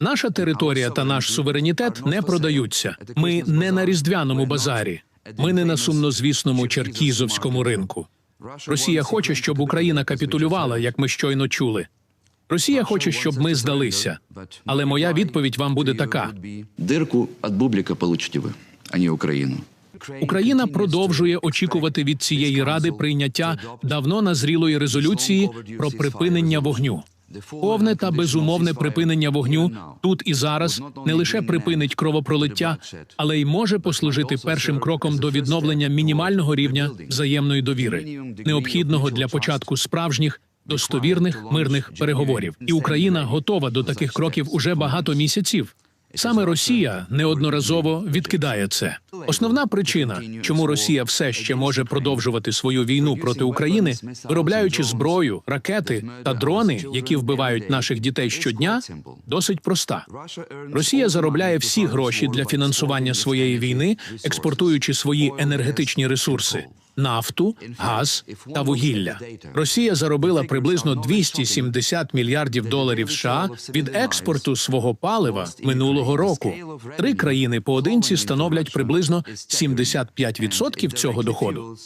Наша територія та наш суверенітет не продаються. Ми не на різдвяному базарі. Ми не на сумнозвісному черкізовському ринку. Росія хоче, щоб Україна капітулювала, як ми щойно чули. Росія хоче, щоб ми здалися. Але моя відповідь вам буде така: Дирку від бубліка получите ви, а не Україну. Україна продовжує очікувати від цієї ради прийняття давно назрілої резолюції про припинення вогню. Повне та безумовне припинення вогню тут і зараз не лише припинить кровопролиття, але й може послужити першим кроком до відновлення мінімального рівня взаємної довіри, необхідного для початку справжніх. Достовірних мирних переговорів, і Україна готова до таких кроків уже багато місяців. Саме Росія неодноразово відкидає це. Основна причина, чому Росія все ще може продовжувати свою війну проти України, виробляючи зброю, ракети та дрони, які вбивають наших дітей щодня, досить проста. Росія заробляє всі гроші для фінансування своєї війни, експортуючи свої енергетичні ресурси. Нафту, газ та вугілля. Росія заробила приблизно 270 мільярдів доларів США від експорту свого палива минулого року. Три країни поодинці становлять приблизно 75% цього доходу.